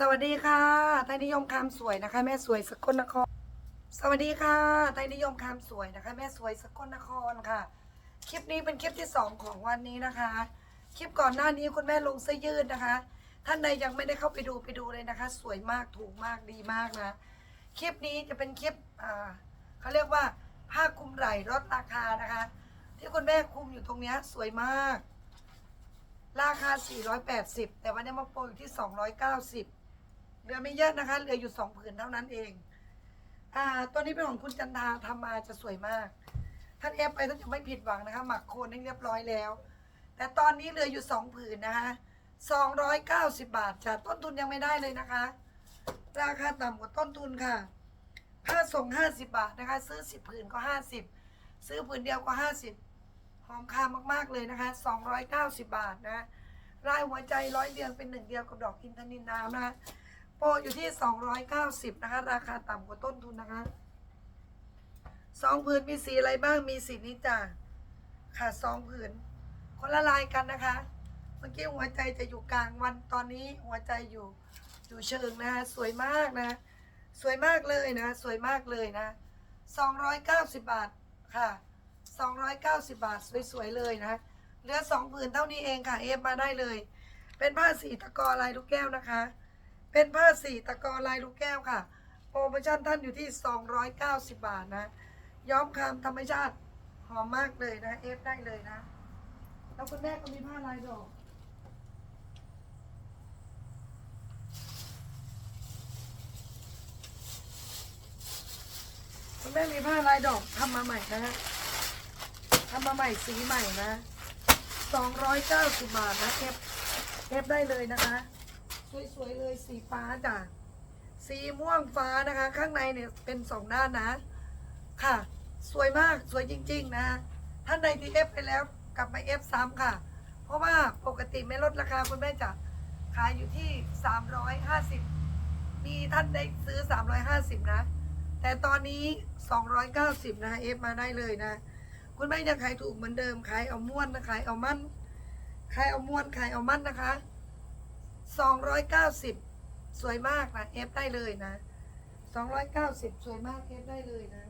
สวัสดีค่ะไทยนิยมคำสวยนะคะ แม่สวยสกลนคร สวัสดีค่ะไทยนิยมคำสวยนะคะ แม่สวยสกลนครค่ะ คลิปนี้เป็นคลิปที่สองของวันนี้นะคะ คลิปก่อนหน้านี้คุณแม่ลงเสื้อยืดนะคะ ท่านใดยังไม่ได้เข้าไปดูไปดูเลยนะคะ สวยมากถูกมากดีมากนะ คลิปนี้จะเป็นคลิปอ่าเขาเรียกว่าผ้าคลุมไหล่ลดราคานะคะ ที่คุณแม่คลุมอยู่ตรงเนี้ยสวยมาก ราคา 480 แต่วันนี้มาโปรอยู่ที่ 290 เหลือไม่เยอะนะคะเหลืออยู่2ผืนเท่านั้นเอง อ่า ตัวนี้เป็นของคุณจันทาทำมาจะสวยมาก ท่านเอฟไปท่านจะไม่ผิดหวังนะคะ หมักโคนให้เรียบร้อยแล้ว แต่ตอนนี้เหลืออยู่2ผืนนะคะ290บบาทจ้ะต้นทุนยังไม่ได้เลยนะคะ ราคาต่ำกว่าต้นทุนค่ะค่าส่ง50บบาทนะคะ ซื้อ10ผืนก็50ซื้อผืนเดียวก็50หอมคามากๆเลยนะคะ290บบาทนะลายหัวใจร้อยเดียวเป็นหนึ่งเดียวกับดอกอินทนินน้ำนะคะ โปรอยู่ที่ 290 นะคะ ราคาต่ำกว่าต้นทุนนะคะสองผืนมีสีอะไรบ้างมีสีนี้จ้ะค่ะสองผืน คนละลายกันนะคะ เมื่อกี้หัวใจจะอยู่กลางวันตอนนี้หัวใจอยู่อยู่เชิงนะคะสวยมากนะ สวยมากเลยนะ สวยมากเลยนะ 290 บาทค่ะ 290 บาทสวยๆเลยนะเหลือสองผืนเท่านี้เองค่ะเอฟมาได้เลย เป็นผ้าสีตะกอลายลูกแก้วนะคะ เป็นผ้าสีตะกอลายลูกแก้วค่ะ โปรโมชั่นท่านอยู่ที่ 290 บาทนะ ย้อมคามธรรมชาติหอมมากเลยนะ เอฟได้เลยนะ แล้วคุณแม่ก็มีผ้าลายดอกคุณแม่มีผ้าลายดอกทำมาใหม่นะฮะทำมาใหม่สีใหม่นะสองร้อยเก้าสิบบาทนะเอฟเอฟได้เลยนะคะ สวยๆเลยสีฟ้าจ้ะสีม่วงฟ้านะคะ ข้างในเนี่ยเป็นสองด้านนะ ค่ะ สวยมากสวยจริง ๆ นะท่านใดที่เอฟไปแล้วกลับมาเอฟซ้ำค่ะ เพราะว่าปกติไม่ลดราคาคุณแม่จะขายอยู่ที่ 350 มีท่านได้ซื้อ 350 นะ แต่ตอนนี้ 290 นะเอฟมาได้เลยนะ คุณแม่ยังขายถูกเหมือนเดิมขายเอาม้วนนะขายเอามั่นขายเอาม้วนขายเอามั่นนะคะ 290 สวยมากนะเอฟได้เลยนะ 290 สวยมากเอฟได้เลยนะ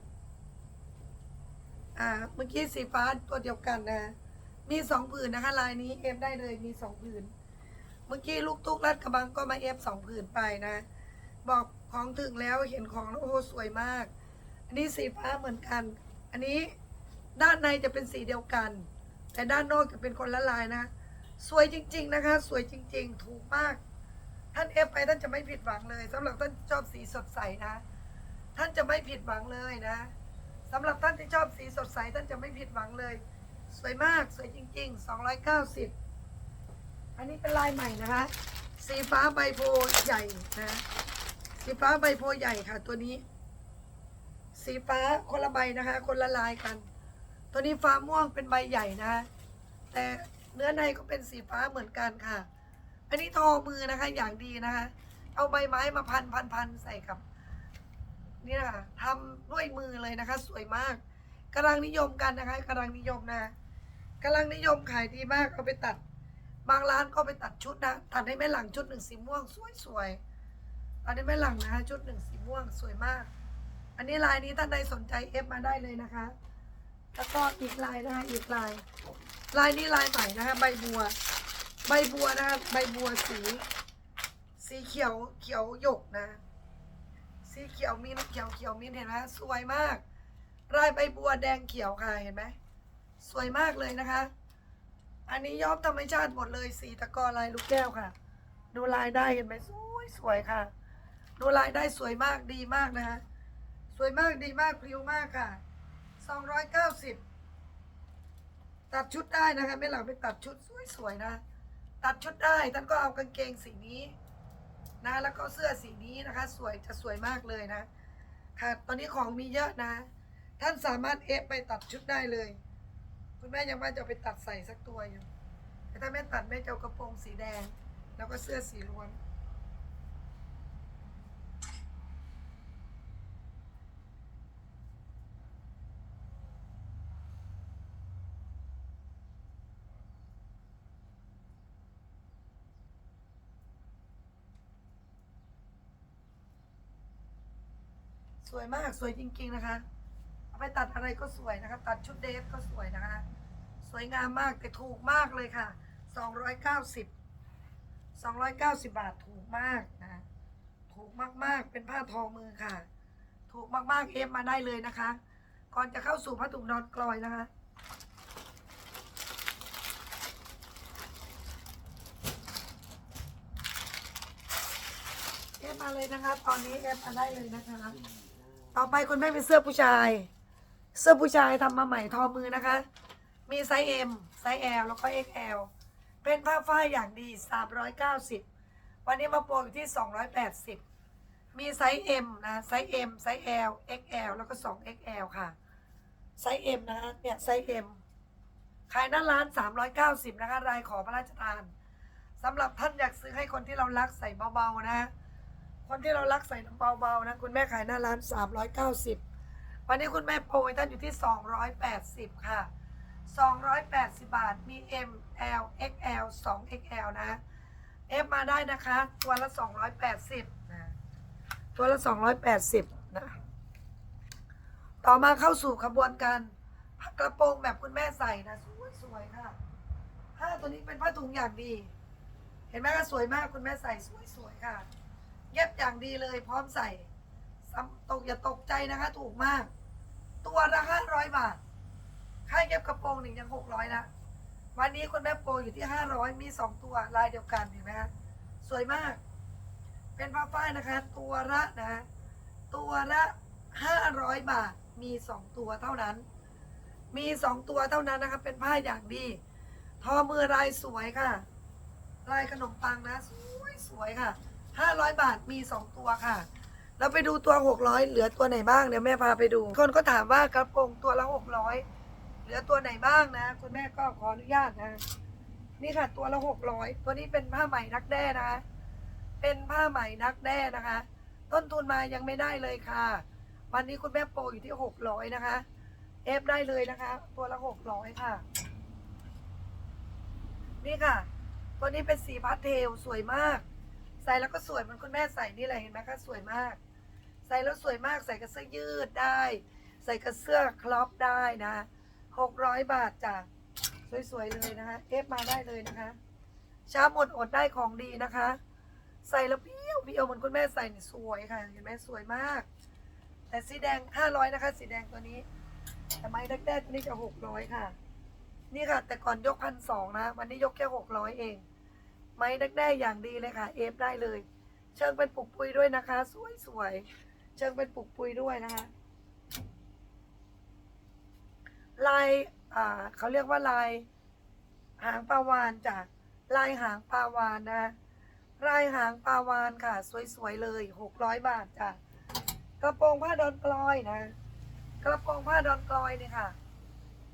อ่าเมื่อกี้สีฟ้าตัวเดียวกันนะ มีสองผืนนะคะลายนี้เอฟได้เลยมีสองผืน เมื่อกี้ลูกตุ๊กรัดกระบังก็มาเอฟสองผืนไปนะ บอกของถึงแล้วเห็นของแล้วโอ้โหสวยมาก อันนี้สีฟ้าเหมือนกัน อันนี้ด้านในจะเป็นสีเดียวกัน แต่ด้านนอกจะเป็นคนละลายนะ สวยจริง ๆนะคะ สวยจริง ๆ ถูกมาก ท่านเอฟไปท่านจะไม่ผิดหวังเลยสำหรับท่านชอบสีสดใสนะ ท่านจะไม่ผิดหวังเลยนะสำหรับท่านที่ชอบสีสดใสท่านจะไม่ผิดหวังเลย สวยมากสวยจริง ๆ 290 อันนี้เป็นลายใหม่นะคะ สีฟ้าใบโพใหญ่นะสีฟ้าใบโพใหญ่ค่ะ ตัวนี้ สีฟ้าคนละใบนะคะ คนละลายกัน ตัวนี้ฟ้าม่วงเป็นใบใหญ่นะ แต่ เนื้อในก็เป็นสีฟ้าเหมือนกันค่ะ อันนี้ทอมือนะคะอย่างดีนะคะ เอาใบไม้มาพันพันพันใส่กับนี่นะคะทำด้วยมือเลยนะคะ สวยมากกำลังนิยมกันนะคะกำลังนิยมนะกำลังนิยมขายดีมากเอาไปตัด บางร้านก็ไปตัดชุดนะตัดให้แม่หลังชุดหนึ่งสีม่วงสวยๆอันนี้แม่หลังนะคะชุดหนึ่งสีม่วงสวยมาก อันนี้ลายนี้ท่านใดสนใจเอฟมาได้เลยนะคะ แล้วก็อีกลายนะคะอีกลาย ลายนี้ลายใหม่นะคะใบบัว ใบบัวนะคะใบบัวสี สีเขียวเขียวหยกนะ สีเขียวมิ้นเขียวเขียวมิ้นเห็นไหมสวยมากลายใบบัวแดงเขียวค่ะเห็นไหมสวยมากเลยนะคะ อันนี้ย้อมธรรมชาติหมดเลยสีตะกอลายลูกแก้วค่ะ ดูลายได้เห็นไหมสวยสวยค่ะ ดูลายได้สวยมากดีมากนะคะสวยมากดีมากพริ้วมากค่ะ สองร้อยเก้าสิบตัดชุดได้นะคะไม่หลังไปตัดชุดสวยๆนะ ตัดชุดได้ท่านก็เอากางเกงสีนี้นะ แล้วก็เสื้อสีนี้นะคะ สวยจะสวยมากเลยนะ ค่ะ ตอนนี้ของมีเยอะนะ ท่านสามารถเอฟไปตัดชุดได้เลย คุณแม่ยังว่าจะไปตัดใส่สักตัวอยู่แต่ถ้าแม่ตัดแม่จะเอากระโปรงสีแดง แล้วก็เสื้อสีล้วน สวยมากสวยจริง ๆ นะคะเอาไปตัดอะไรก็สวยนะคะ ตัดชุดเดทก็สวยนะคะ สวยงามมากแต่ถูกมากเลยค่ะ 290 290 บาทถูกมากนะ ถูกมากๆ เป็นผ้าทอมือค่ะ ถูกมากๆเอฟมาได้เลยนะคะ ก่อนจะเข้าสู่ผ้าถุงนอนกลอยนะคะ เอฟมาเลยนะคะ ตอนนี้เอฟมาได้เลยนะคะ ต่อไปคุณแม่เป็นเสื้อผู้ชาย เสื้อผู้ชายทำมาใหม่ทอมือนะคะ มีไซส์ M ไซส์ L แล้วก็ XL เป็นผ้าฝ้ายอย่างดี 390 วันนี้มาโปรอยู่ที่ 280 มีไซส์ M นะไซส์ M ไซส์ L XL แล้วก็ 2XL ค่ะ ไซส์ M นะคะเนี่ยไซส์ M ขายหน้าร้าน 390 นะคะ รายขอพระราชทานสำหรับท่านอยากซื้อให้คนที่เรารักใส่เบาๆนะ คนที่เรารักใส่น้ำเบาๆนะคุณแม่ขายหน้าร้าน 390 วันนี้คุณแม่โปรโมชั่นอยู่ที่ 280 ค่ะ 280 บาทมี M L XL 2 XL นะ F มาได้นะคะ ตัวละ 280นะตัวละ 280 นะ ต่อมาเข้าสู่ขบวนการผ้ากระโปรงแบบคุณแม่ใส่นะสวยๆค่ะผ้าตัวนี้เป็นผ้าถุงอย่างดี เห็นไหมคะสวยมากคุณแม่ใส่สวยๆค่ะ เย็บอย่างดีเลยพร้อมใส่ตกอย่าตกใจนะคะ ถูกมาก ตัวละห้าร้อยบาท ค่าเย็บกระโปรงหนึ่งยังหกร้อยนะ วันนี้คุณแม่โปรอยู่ที่ห้าร้อยมีสองตัวลายเดียวกันเห็นไหมคะสวยมาก เป็นผ้าฝ้ายนะคะ ตัวละนะ ตัวละห้าร้อยบาท มีสองตัวเท่านั้น มีสองตัวเท่านั้นนะคะ เป็นผ้าอย่างดี ทอมือลายสวยค่ะ ลายขนมปังนะ สวยสวยค่ะ ห้าร้อยบาทมีสองตัวค่ะ เราไปดูตัวหกร้อยเหลือตัวไหนบ้างเดี๋ยวแม่พาไปดู คนก็ถามว่ากระโปรงตัวละหกร้อยเหลือตัวไหนบ้างนะ คุณแม่ก็ขออนุญาตนะ นี่ค่ะตัวละหกร้อยตัวนี้เป็นผ้าไหมนักแด้นะคะ เป็นผ้าไหมนักแด้นะคะ ต้นทุนมายังไม่ได้เลยค่ะ วันนี้คุณแม่โปรอยู่ที่หกร้อยนะคะ เอฟได้เลยนะคะ ตัวละหกร้อยค่ะ นี่ค่ะ ตัวนี้เป็นสีพาสเทลสวยมาก ใส่แล้วก็สวยเหมือนคุณแม่ใส่นี่แหละเห็นไหมคะสวยมาก ใส่แล้วสวยมากใส่กับเสื้อยืดได้ ใส่กับเสื้อครอปได้นะหกร้อยบาทจ้ะสวยๆเลยนะคะเอฟมาได้เลยนะคะช้าหมดอดได้ของดีนะคะ ใส่แล้วเพี้ยวเพี้ยวเหมือนคุณแม่ใส่นี่สวยค่ะเห็นไหมสวยมาก แต่สีแดงห้าร้อยนะคะ สีแดงตัวนี้แต่ไม้แรกๆตัวนี้จะหกร้อยค่ะ นี่ค่ะ แต่ก่อนยกพันสองนะ วันนี้ยกแค่หกร้อยเอง ไม้ดักแด้อย่างดีเลยค่ะ เอฟได้เลย เชิงเป็นปุกปุยด้วยนะคะ สวยสวยเชิงเป็นปุกปุยด้วยนะคะ ลายอ่าเขาเรียกว่าลาย หางปลาวานจ้ะลายหางปลาวานนะลายหางปลาวานค่ะ สวยๆเลยหกร้อยบาทจ้ะกระโปรงผ้าดอนกลอยนะ กระโปรงผ้าดอนกลอยเนี่ยค่ะ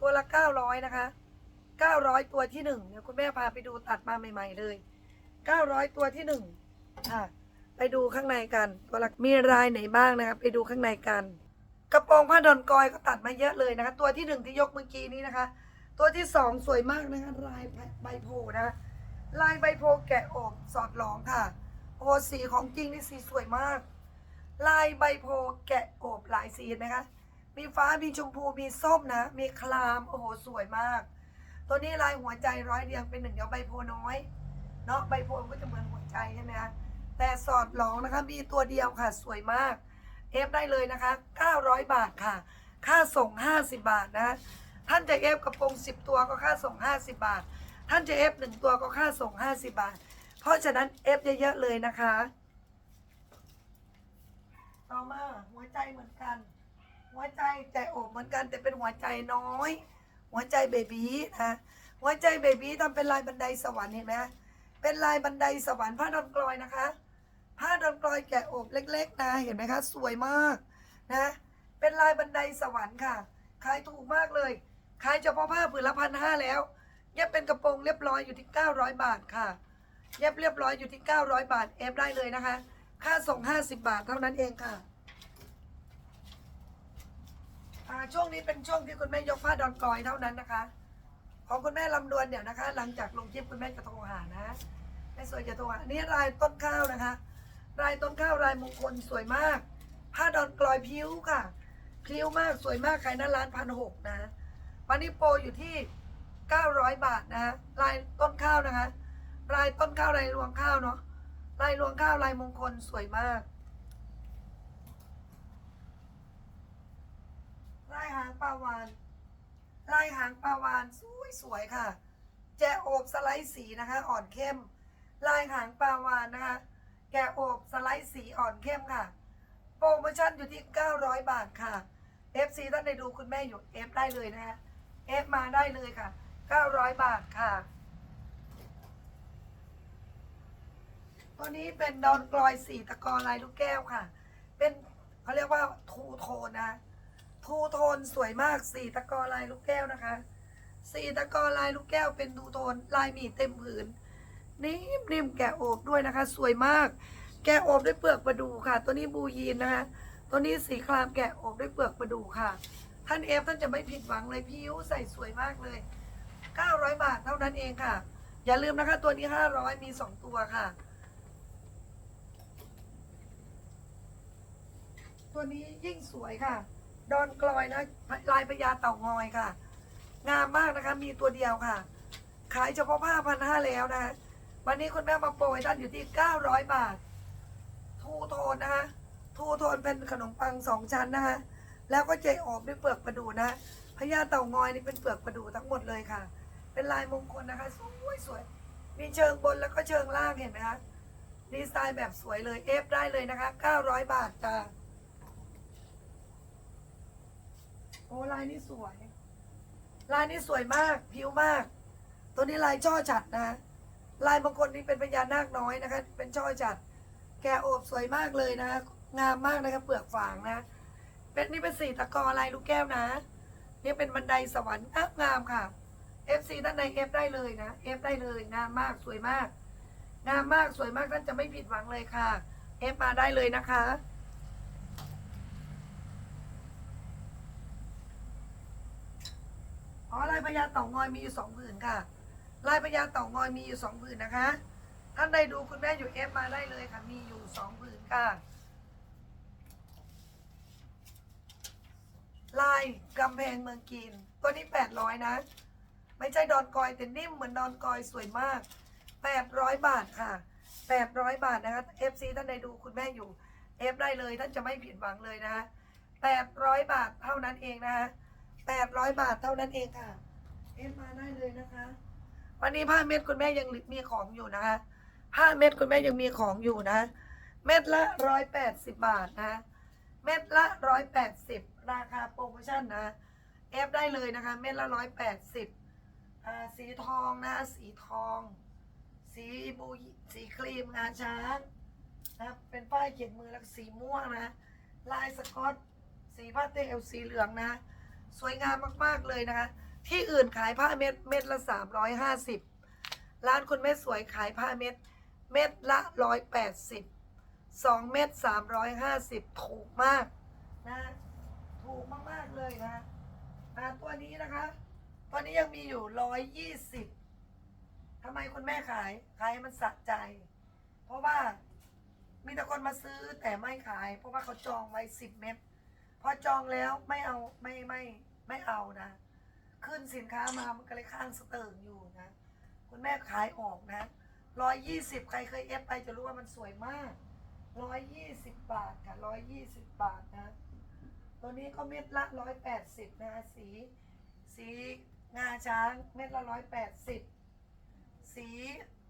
ตัวละเก้าร้อยนะคะเก้าร้อยตัวที่หนึ่งเดี๋ยวคุณแม่พาไปดูตัดมาใหม่ ๆ เลย เก้าร้อยตัวที่หนึ่งค่ะไปดูข้างในกันตัวหละมีลายไหนบ้างนะคะไปดูข้างในกัน กระโปรงผ้าดอนกอยก็ตัดมาเยอะเลยนะคะ ตัวที่หนึ่งที่ยกเมื่อกี้นี้นะคะ ตัวที่สองสวยมากนะคะลายใบโพนะ ลายใบโพแกะอบสอดหลองค่ะ โอ้สีของจริงนี่สีสวยมาก ลายใบโพแกะโอบหลายสีเห็นไหมคะ มีฟ้ามีชมพูมีส้มนะ มีคลามโอ้โหสวยมาก ตัวนี้ลายหัวใจร้อยเรียงเป็นหนึ่งเดียวใบโพน้อย เนาะใบโพมันก็จะเหมือนหัวใจใช่ไหมคะแต่สอดหลองนะคะมีตัวเดียวค่ะสวยมากเอฟได้เลยนะคะ 900 บาทค่ะ ค่าส่ง 50 บาทนะ ท่านจะเอฟกระโปรง 10 ตัวก็ค่าส่ง 50 บาท ท่านจะเอฟหนึ่งตัวก็ค่าส่ง 50 บาท เพราะฉะนั้นเอฟเยอะๆเลยนะคะ ต่อมาหัวใจเหมือนกัน หัวใจแต่โอบเหมือนกันแต่เป็นหัวใจน้อย หัวใจเบบีนะ หัวใจเบบีทำเป็นลายบันไดสวรรค์เห็นไหม เป็นลายบันไดสวรรค์ผ้าดอนกลอยนะคะ ผ้าดอนกลอยแกะอบเล็ก ๆ นะเห็นไหมคะ สวยมากนะ เป็นลายบันไดสวรรค์ค่ะ ขายถูกมากเลยขายเฉพาะผ้าผืนละพันห้าแล้ว เย็บเป็นกระโปรงเรียบร้อยอยู่ที่ 900 บาทค่ะ เย็บเรียบร้อยอยู่ที่ 900 บาทเอฟได้เลยนะคะ ค่าส่ง 50 บาทเท่านั้นเองค่ะช่วงนี้เป็นช่วงที่คุณแม่ยกผ้าดอนกลอยเท่านั้นนะคะ ของคุณแม่ลำดวนเดี๋ยวนะคะ หลังจากลงคลิปคุณแม่จะโทรหานะแม่สวยจะโทรหานนี่ลายต้นข้าวนะคะ ลายต้นข้าวลายมงคลสวยมาก ผ้าดอนกลอยพิ้วค่ะพิ้วมากสวยมากขายหน้าร้านพันหกนะวันนี้โปรอยู่ที่ 900 บาทนะ ลายต้นข้าวนะคะ ลายต้นข้าวลายรวงข้าวเนาะลายรวงข้าวลายมงคลสวยมากลายหางปลาวาน ลายหางปลาวานสวยสวยๆค่ะ แจโอบสไลด์สีนะคะ อ่อนเข้ม ลายหางปลาวานนะคะ แกโอบสไลด์สีอ่อนเข้มค่ะ โปรโมชั่นอยู่ที่ 900 บาทค่ะ FC ท่านใดดูคุณแม่อยู่ F ได้เลยนะคะ F มาได้เลยค่ะ 900 บาทค่ะตัวนี้เป็นดอนกลอยสีตะกอลายลูกแก้วค่ะ เป็นเขาเรียกว่าทูโทนนะ ทูโทนสวยมากสีตะกอลายลูกแก้วนะคะสีตะกอลายลูกแก้วเป็นทูโทนลายหมีเต็มผืนนิ่มนิ่มแกะโอบด้วยนะคะ สวยมาก แกะโอบด้วยเปลือกประดูค่ะ ตัวนี้บูยีนนะคะตัวนี้สีครามแกะโอบด้วยเปลือกประดูค่ะ ท่านเอฟท่านจะไม่ผิดหวังเลยพี่ยุใส่สวยมากเลย 900 บาทเท่านั้นเองค่ะ อย่าลืมนะคะ ตัวนี้ 500 มี 2 ตัวค่ะ ตัวนี้ยิ่งสวยค่ะ ดอนกลอยนะลายพญาเต่างอยค่ะ งามมากนะคะ มีตัวเดียวค่ะ ขายเฉพาะผ้าพันห้าแล้วนะ วันนี้คุณแม่มาโปรยท่านอยู่ที่900บาท ทูโทนนะคะทูโทนเป็นขนมปังสองชั้นนะคะแล้วก็เจออบด้วยเปลือกประดูนะพญาเต่างอยนี่เป็นเปลือกประดูทั้งหมดเลยค่ะ เป็นลายมงคลนะคะ สวยสวยมีเชิงบนแล้วก็เชิงล่างเห็นไหมคะดีไซน์แบบสวยเลยเอฟได้เลยนะคะ 900 บาทจ้า โอ้ลายนี้สวย ลายนี้สวยมากผิวมาก ตัวนี้ลายช่อฉัดนะ ลายบางคนนี่เป็นพญานาคน้อยนะคะ เป็นช่อฉัด แกโอบสวยมากเลยนะ งามมากนะคะเปลือกฝางนะ เป็นนี่เป็นสีตะกอลายลูกแก้วนะ นี่เป็นบันไดสวรรค์อะงามค่ะ FC ท่านใด F ได้เลยนะ F ได้เลยงามมากสวยมากงามมากสวยมากท่านจะไม่ผิดหวังเลยค่ะ F มาได้เลยนะคะ อ๋อลายพญาเต่างอยมีอยู่สองผืนค่ะ ลายพญาเต่างอยมีอยู่สองผืนนะคะ ท่านใดดูคุณแม่อยู่ F มาได้เลยค่ะ มีอยู่สองผืนค่ะ ลายกำแพงเมืองกีนตัวนี้800นะ ไม่ใช่ดอนกอยแต่นิ่มเหมือนดอนกอยสวยมาก800บาทค่ะ800บาทนะคะ FC ท่านใดดูคุณแม่อยู่ F ได้เลยท่านจะไม่ผิดหวังเลยนะคะ800บาทเท่านั้นเองนะคะ 800 บาทเท่านั้นเองค่ะเอฟมาได้เลยนะคะ วันนี้ผ้าเม็ดคุณแม่ยังมีของอยู่นะคะผ้าเม็ดคุณแม่ยังมีของอยู่นะ เม็ดละ 180 บาทนะ เม็ดละร้อยแปดสิบราคาโปรโมชั่นนะเอฟได้เลยนะคะ เม็ดละร้อยแปดสิบอ่าสีทองนะ สีทอง สีบูสีครีมงาช้างนะเป็นป้ายเขียนมือแล้วสีม่วงนะ ลายสกอต สีผ้าเตลสีเหลืองนะ สวยงามมากๆเลยนะคะ ที่อื่นขายผ้าเม็ดเม็ดละสามร้อยห้าสิบร้านคุณแม่สวยขายผ้าเม็ดเม็ดละร้อยแปดสิบสองเม็ดสามร้อยห้าสิบถูกมากนะถูกมากๆเลยนะอ่าตัวนี้นะคะตัวนี้ยังมีอยู่ร้อยยี่สิบทำไมคุณแม่ขาย ขายมันสะใจ เพราะว่ามีแต่คนมาซื้อแต่ไม่ขาย เพราะว่าเขาจองไว้สิบเม็ด พอจองแล้วไม่เอาไม่ไม่ไม่เอานะ ขึ้นสินค้ามามันก็เลยข้างสเติร์งอยู่นะ คุณแม่ขายออกนะร้อยยี่สิบใครเคยเอฟไปจะรู้ว่ามันสวยมากร้อยยี่สิบบาทค่ะร้อยยี่สิบบาทนะ ตัวนี้ก็เม็ดละร้อยแปดสิบนะคะสี สีงาช้างเม็ดละร้อยแปดสิบสี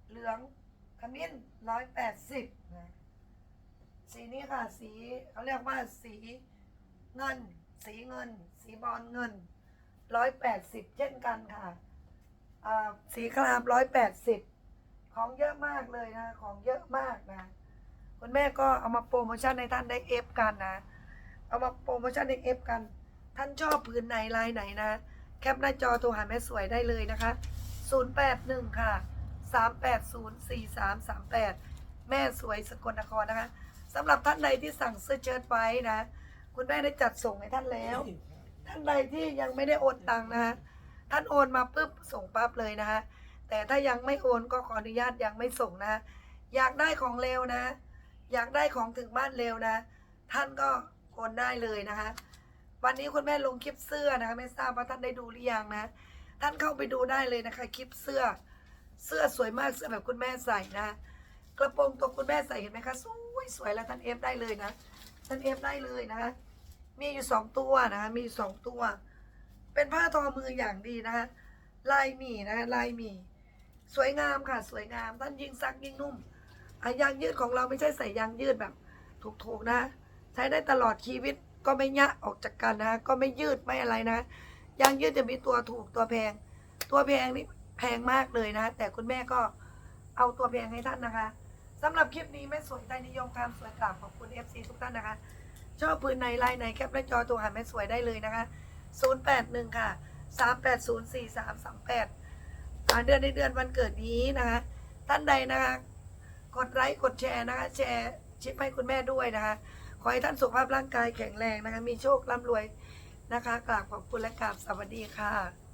เหลืองขมิ้นร้อยแปดสิบนะสีนี้ค่ะสีเขาเรียกว่าสี เงิน สีเงิน สีบอลเงินร้อยแปดสิบเช่นกันค่ะสีครามร้อยแปดสิบของเยอะมากเลยนะ ของเยอะมากนะ คุณแม่ก็เอามาโปรโมชั่นให้ท่านได้เอฟกันนะ เอามาโปรโมชั่นให้เอฟกัน ท่านชอบผืนไหนลายไหนนะ แคปหน้าจอโทรหาแม่สวยได้เลยนะคะ 081 ค่ะ 3804338 แม่สวยสกลนครนะคะสำหรับท่านใดที่สั่งเสื้อเชิ้ตไว้นะ คุณแม่ได้จัดส่งให้ท่านแล้ว ท่านใดที่ยังไม่ได้โอนตังค์นะคะท่านโอนมาปุ๊บส่งปั๊บเลยนะคะแต่ถ้ายังไม่โอนก็ขออนุญาตยังไม่ส่งนะ อยากได้ของเร็วนะ อยากได้ของถึงบ้านเร็วนะ ท่านก็โอนได้เลยนะคะวันนี้คุณแม่ลงคลิปเสื้อนะคะไม่ทราบว่าท่านได้ดูหรือยังนะ ท่านเข้าไปดูได้เลยนะคะ คลิปเสื้อเสื้อสวยมากเสื้อแบบคุณแม่ใส่นะ กระโปรงตัวคุณแม่ใส่เห็นไหมคะสวยสวยแล้วท่านเอฟได้เลยนะ ท่านเอฟได้เลยนะคะ มีอยู่สองตัวนะคะ มีสองตัว เป็นผ้าทอมืออย่างดีนะคะ ลายหมี่นะคะลายหมี่สวยงามค่ะ สวยงาม ท่านยิ่งซักยิ่งนุ่มอยางยืดของเราไม่ใช่ใส่ยางยืดแบบถูกๆนะ ใช้ได้ตลอดชีวิตก็ไม่ยะออกจากกันนะ ก็ไม่ยืดไม่อะไรนะ ยางยืดจะมีตัวถูกตัวแพง ตัวแพงนี่แพงมากเลยนะ แต่คุณแม่ก็เอาตัวแพงให้ท่านนะคะ สำหรับคลิปนี้แม่สวยใจนิยมความสวยกราบขอบคุณ FC ทุกท่านนะคะ ชอบปืนในไลน์ในแคปหน้าจอตัวหาแม่สวยได้เลยนะคะ 081 ค่ะ 3804338อ่าเดือนในเดือนวันเกิดนี้นะคะ ท่านใดนะคะ กดไลค์กดแชร์นะคะ แชร์ชิปให้คุณแม่ด้วยนะคะ ขอให้ท่านสุขภาพร่างกายแข็งแรงนะคะ มีโชคร่ำรวยนะคะกราบขอบคุณและกราบสวัสดีค่ะ